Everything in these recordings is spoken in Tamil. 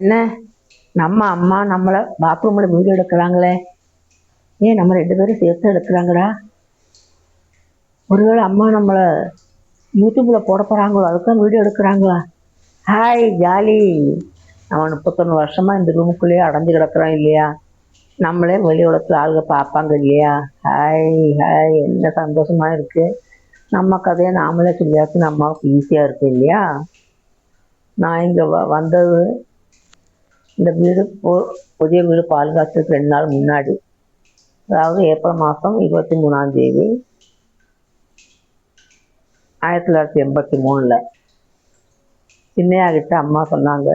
என்ன? நம்ம அம்மா நம்மளை பாத்ரூமில் வீடியோ எடுக்கிறாங்களே. ஏன் நம்ம ரெண்டு பேரும் சேர்த்து எடுக்கிறாங்கடா? ஒருவேளை அம்மா நம்மளை யூடியூப்பில் போட போகிறாங்களோ அதுக்கும் வீடியோ எடுக்கிறாங்களா? ஹாய் ஜாலி நம்ம முப்பத்தொன்று வருஷமாக இந்த ரூமுக்குள்ளேயே அடைஞ்சு கிடக்குறோம் இல்லையா? நம்மளே வெளி உலகத்தில் ஆளுங்க பார்ப்பாங்க இல்லையா? ஹாய் ஹாய் என்ன சந்தோஷமா இருக்குது நம்ம கதையை நாமளே சொல்லியாச்சு நம்மளுக்கு ஈஸியாக இருக்குது இல்லையா? நான் இங்கே வ வந்தது இந்த வீடு புதிய வீடு பாதுகாத்துக்கு ரெண்டு நாள் முன்னாடி. அதாவது ஏப்ரல் மாதம் இருபத்தி மூணாம் தேதி. ஆயிரத்தி தொள்ளாயிரத்தி எண்பத்தி மூணில். சின்னையாகிட்ட அம்மா சொன்னாங்க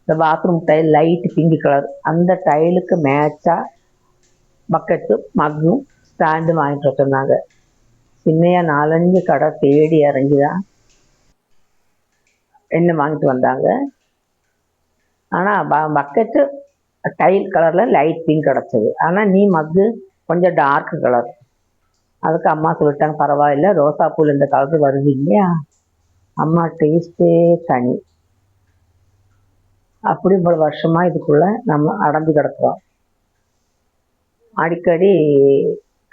இந்த bathroom tile light pink colour அந்த டைலுக்கு மேட்சாக பக்கெட்டு மக்கும் ஸ்டாண்டு வாங்கிட்டு வச்சுருந்தாங்க சொன்னாங்க. சின்னையா நாலஞ்சு கடை தேடி இறங்கி தான் என்ன வாங்கிட்டு வந்தாங்க? ஆனால் ப பக்கெட்டு டைல் கலரில் லைட் பிங்க் கிடச்சிது. ஆனால் நீ மக்கு கொஞ்சம் டார்க் கலர் அதுக்கு அம்மா சொல்லிட்டாங்க பரவாயில்ல ரோசா பூல் இந்த கலர் வருது இல்லையா? அம்மா டேஸ்ட்டே தனி. அப்படி இவ்வளோ வருஷமாக இதுக்குள்ளே நம்ம அடந்து கிடக்குறோம். அடிக்கடி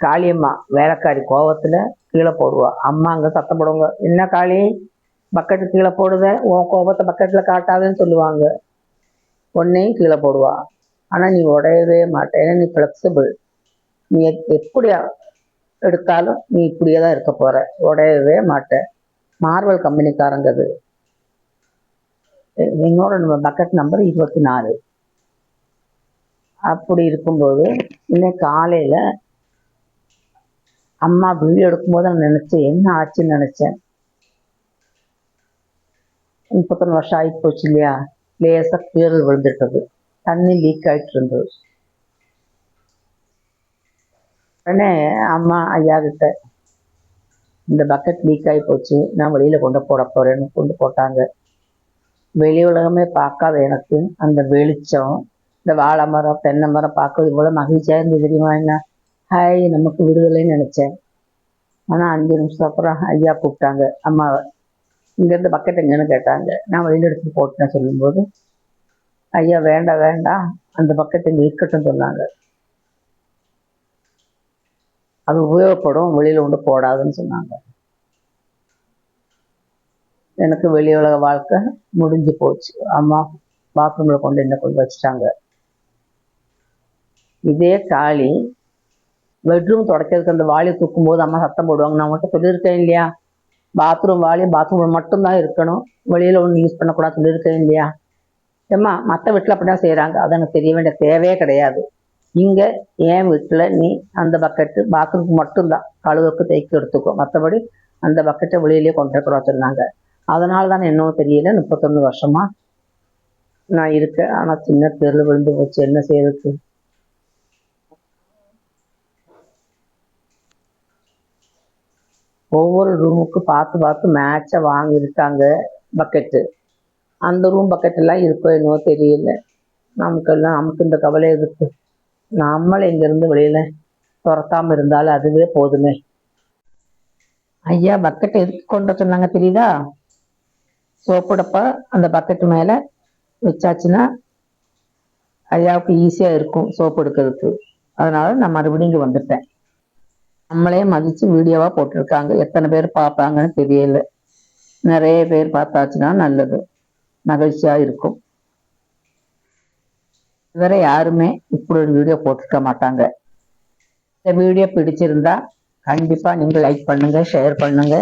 காளியம்மா வேலைக்காரி கோவத்தில் கீழே போடுவாள் அம்மா அங்கே சத்தம் போடுவாங்க என்ன காளி? பக்கெட்டு கீழே போடுத. உன் கோபத்தை பக்கெட்டில் காட்டாதுன்னு சொல்லுவாங்க. ஒன்னையும் கீழே போடுவா. ஆனால் நீ உடையவே மாட்டே. ஏன்னா நீ ஃப்ளெக்சிபிள் நீ எப்- எடுத்தாலும் நீ இப்படியே தான் இருக்க போற. உடையவே மாட்ட. மார்வல் கம்பெனிக்காரங்க அது. என்னோட பக்கெட் நம்பர் இருபத்தி நாலு. அப்படி இருக்கும்போது இன்னைக்கு காலையில் அம்மா வீடியோ எடுக்கும்போது நான் நினச்சேன் என்ன ஆச்சுன்னு நினச்சேன். முப்பத்தொன்று வருஷம் ஆகி போச்சு இல்லையா? லேசாக கீறல் விழுந்துட்டது தண்ணி லீக் ஆகிட்டு இருந்தது. உடனே அம்மா ஐயா கிட்ட இந்த பக்கெட் லீக் ஆகி போச்சு. நான் வெளியில் கொண்டு போட போகிறேன்னு கொண்டு போட்டாங்க. வெளி உலகமே பார்க்காத எனக்கு அந்த வெளிச்சம் இந்த வாழை மரம் தென்னை மரம் பார்க்க இவ்வளோ மகிழ்ச்சியாக இருந்து தெரியுமா என்ன? ஹாய் நமக்கு விடுதலைன்னு நினச்சேன். ஆனால் அஞ்சு நிமிஷம் அப்புறம் ஐயா கூப்பிட்டாங்க. அம்மாவை இங்கேருந்து பக்கெட் எங்கன்னு கேட்டாங்க. நான் வெளியில் எடுத்துட்டு போட்டேன் சொல்லும்போது ஐயா வேண்டாம் வேண்டாம். அந்த பக்கெட் இங்கே இருக்கட்டும் சொன்னாங்க. அது உபயோகப்படும். வெளியில் ஒன்று போடாதுன்னு சொன்னாங்க. எனக்கு வெளி உலக வாழ்க்கை முடிஞ்சு போச்சு. அம்மா பாத்ரூமில் கொண்டு என்ன கொண்டு வச்சுட்டாங்க. இதே தாலி பெட்ரூம் தொடக்கிறதுக்கு அந்த வாளி தூக்கும் போது அம்மா சத்தம் போடுவாங்க. நான் மட்டும் சொல்லியிருக்கேன் இல்லையா? பாத்ரூம் வாலியும் பாத்ரூம் மட்டும்தான் இருக்கணும். வெளியில் ஒன்று யூஸ் பண்ணக்கூடாது சொல்லியிருக்கேன் இல்லையா? ஏம்மா மற்ற வீட்டில் அப்படி செய்கிறாங்க அது எனக்கு தெரிய வேண்டிய தேவையே கிடையாது. இங்கே என் வீட்டில் நீ அந்த பக்கெட்டு பாத்ரூமுக்கு மட்டும்தான். கழுவுக்கு தைக்க எடுத்துக்கோ. மற்றபடி அந்த பக்கெட்டை வெளியிலேயே கொண்டு வரக்கூடாது சொன்னாங்க. அதனால தான் என்னவோ தெரியல. முப்பத்தொன்று வருஷமா நான் இருக்கேன். ஆனால் சின்ன தெருவில் விழுந்து போச்சு. என்ன செய்யறதுக்கு ஒவ்வொரு ரூமுக்கு பார்த்து பார்த்து மேட்சை வாங்கியிருக்காங்க பக்கெட்டு அந்த ரூம் பக்கெட் எல்லாம் இருக்கோ என்னவோ தெரியல. நமக்கெல்லாம் நமக்கு இந்த கவலை எதுக்கு? நம்மளை இங்கேருந்து வெளியில் துரத்தாமல் இருந்தாலும் அதுவே போதுமே. ஐயா பக்கெட் எதுக்கு கொண்டு வர சொன்னாங்க தெரியுதா? சோப்புடப்பா அந்த பக்கெட்டு மேலே வச்சாச்சுன்னா ஐயாவுக்கு ஈஸியாக இருக்கும் சோப்பு எடுக்கிறதுக்கு. அதனால நான் மறுபடியும் இங்கே வந்துட்டேன். நம்மளே மதித்து வீடியோவாக போட்டிருக்காங்க. எத்தனை பேர் பார்ப்பாங்கன்னு தெரியல. நிறைய பேர் பார்த்தாச்சுன்னா நல்லது. மகிழ்ச்சியாக இருக்கும். இதுவரை யாருமே இப்படி ஒரு வீடியோ போட்டிருக்க மாட்டாங்க. இந்த வீடியோ பிடிச்சிருந்தா கண்டிப்பாக நீங்கள் லைக் பண்ணுங்க ஷேர் பண்ணுங்க.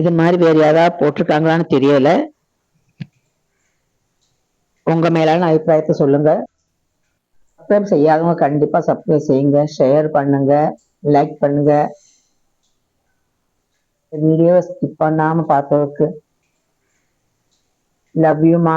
இது மாதிரி வேறு யாராவது போட்டிருக்காங்களான்னு தெரியல. உங்கள் மேலான அபிப்பிராயத்தை சொல்லுங்கள் சப்ஸ்கிரைப் செய்யாதவங்க கண்டிப்பாக சப்ஸ்கிரைப் செய்யுங்க ஷேர் பண்ணுங்கள் லைக் பண்ணுங்க. வீடியோ ஸ்கிப் பண்ணாம பார்த்ததுக்கு. லவ் யூமா